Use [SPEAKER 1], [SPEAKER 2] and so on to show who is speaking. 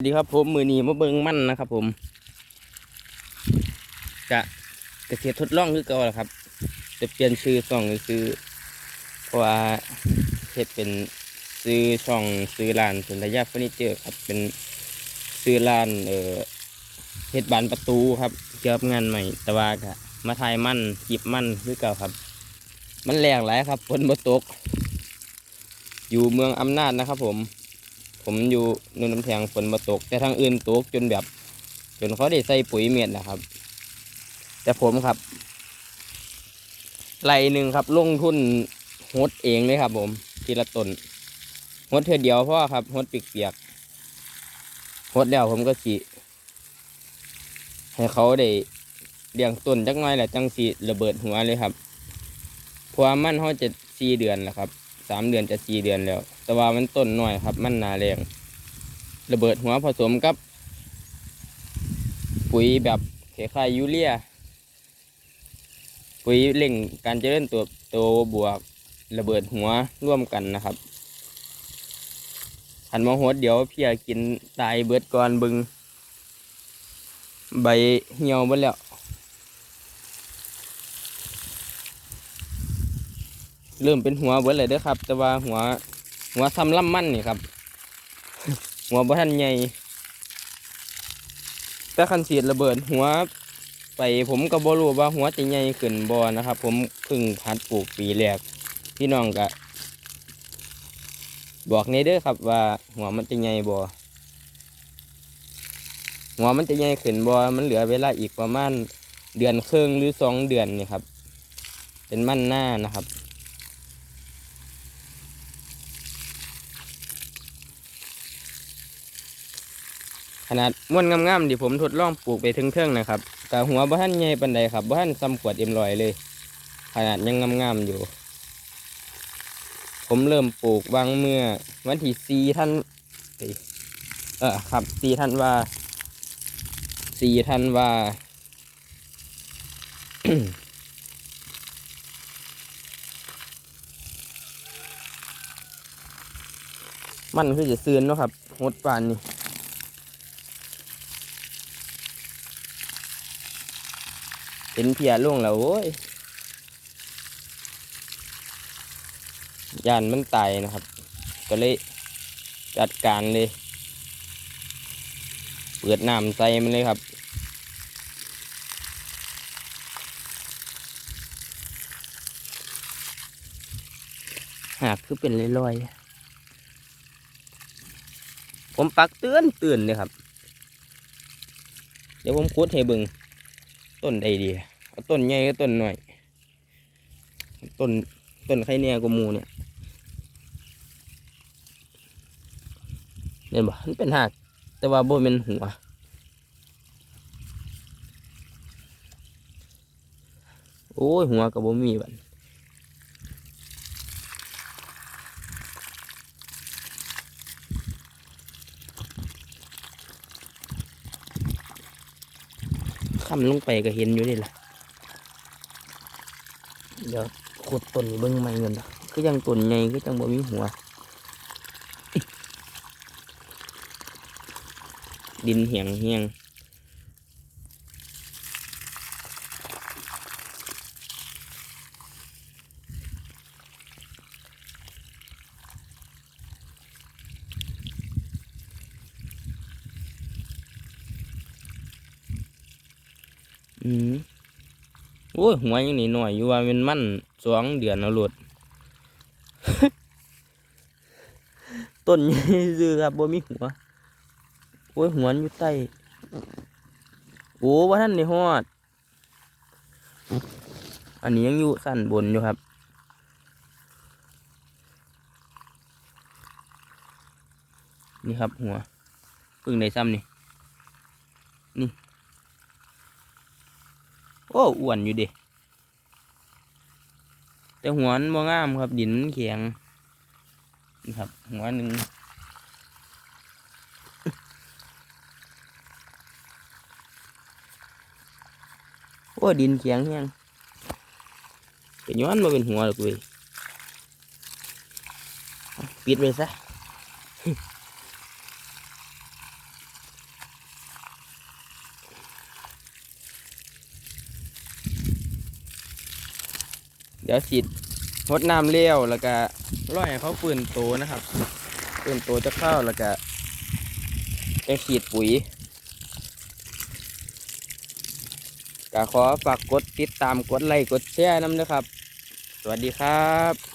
[SPEAKER 1] สวัสดีครับผมมือนีมาเบิงมั่นนะครับ ผมจะเกษตรทดลองคือเก่าแหละครับ จะเปลี่ยนชื่อช่องซื้อเพราะว่าเฮ็ดเป็นซื้อช่องซื้อร้านสุนทรยาเฟอร์นิเจอร์ครับเป็นซื้อร้านเอ่อเฮ็ดบานประตูครับเกี่ยวกับงานใหม่ แต่ว่าก็มาถ่ายมั่นจีบมั่นคือเก่าครับ มันแรงหลายครับฝนบ่ตก อยู่เมืองอำนาจนะครับ ผม ผมอยู่นนน้ำแข็งฝนมาตก แต่ทางอื่นตกจนแบบ จนเขาได้ใส่ปุ๋ยเม็ดนะครับ แต่ผมครับไรหนึ่งครับลงทุนหดเองเลยครับ ผม ทีละตนหดเธอเดียวเพราะว่าครับหดปีกเปียกหดแล้วผมก็สีให้เขาได้เลี้ยงต้นจักน้อยแหละจังสีระเบิดหัวเลยครับเพราะว่ามันเขาจะสี่เดือนแล้วครับสามเดือนจะสี่เดือนแล้ว แต่ว่ามันต้นหน้อยครับ มันหนาแรงระเบิดหัวผสมกับ ปุ๋ยแบบคล้ายๆยูเรีย ปุ๋ยเร่งการเจริญตัวโตบวกระเบิดหัวร่วมกันนะครับหันมาหดเดี๋ยวเพียกินตายเบิดก่อนบึง ใบเหี่ยวหมดแล้ว เริ่มเป็นหัวเบิดเลยเด้อครับ แต่ว่าหัว หัวซ้ำล่ำมั่นนี่ครับ หัวบ่ทันใหญ่แต่คันเสียดระเบิดหัวไปผมก็บ่รู้ว่าหัวจะใหญ่ขึ้นบ่นะครับ ผมเพิ่งหัดปลูกปีแรกพี่น้องก็บอกในเด้อครับว่าหัวมันจะใหญ่บ่หัวมันจะใหญ่ขึ้นบ่มันเหลือเวลาอีกประมาณเดือนครึ่งหรือสองเดือนนี่ครับ เป็นมั่นหน้านะครับ ขนาดม้วนงามๆที่ผมทดลองปลูกไปถึงเทิงนะครับแต่หัวบ้านใหญ่ปันใดครับบ้านซ้ำขวดเอ็มลอยเลย ขนาดยังงามๆอยู่ ผมเริ่มปลูกวางเมื่อวันที่สี่ท่านเออครับสี่ท่านว่าสี่ท่านว่ามันคือจะซื้นเนาะครับหดปานนี่ เห็นเพียล่วงแล้วโอ้ยยานมันตายนะครับ ก็เลยจัดการเลย เปิดน้ำใส่มันเลยครับหากคือเป็นลอยๆผมปักเตือนเตือนเลยครับ เดี๋ยวผมคุดให้บิง ต้นใดดีเอาต้นใหญ่ก็ต้นหน่อย ต้นต้นไข่เนี่ยกูมูเนี่ยเห็นบ่มันเป็นหักแต่ว่าบ่เป็นหัวโอ้ยหัวกับบ่มีบัน คำลงไปก็เห็นอยู่นี่แหละเดี๋ยวขุดต้นเบิ้งใหม่เงินก็ยังต้นใหญ่ก็ยังบ่มีหัว ดินเหียงเหียง อืมโอ้ยหัวยังนี่หน่อยอยู่ว่าเป็นมั่นสองเดือนเอาหลดต้นใหญ่ซื้อครับบ่มีหัว โอ้ยหัวมันอยู่ใต้โอ้ว่าท่านในฮอด อันนี้ยังอยู่สั้นบนอยู่ครับ นี่ครับหัวพึ่งในซ้ำนี่ นี่ อ้อ้วนอยู่เดิแต่หัวมันบ่งามครับ ดินมันแข็งนี่ครับ หัวหนึ่งโอ้ดินแข็งแห้งเป็นย้อนมาเป็นหัวหรอกเว้ยปิดไปซะ เดี๋ยวฉีดรดน้ำเลี้ยวแล้วก็ร่อยให้เขาปืนโตนะครับ ปืนโตจะเข้าแล้วก็จะฉีดปุ๋ยก็ขอฝากกดติดตามกดไลค์กดแชร์น้ำนะครับ สวัสดีครับ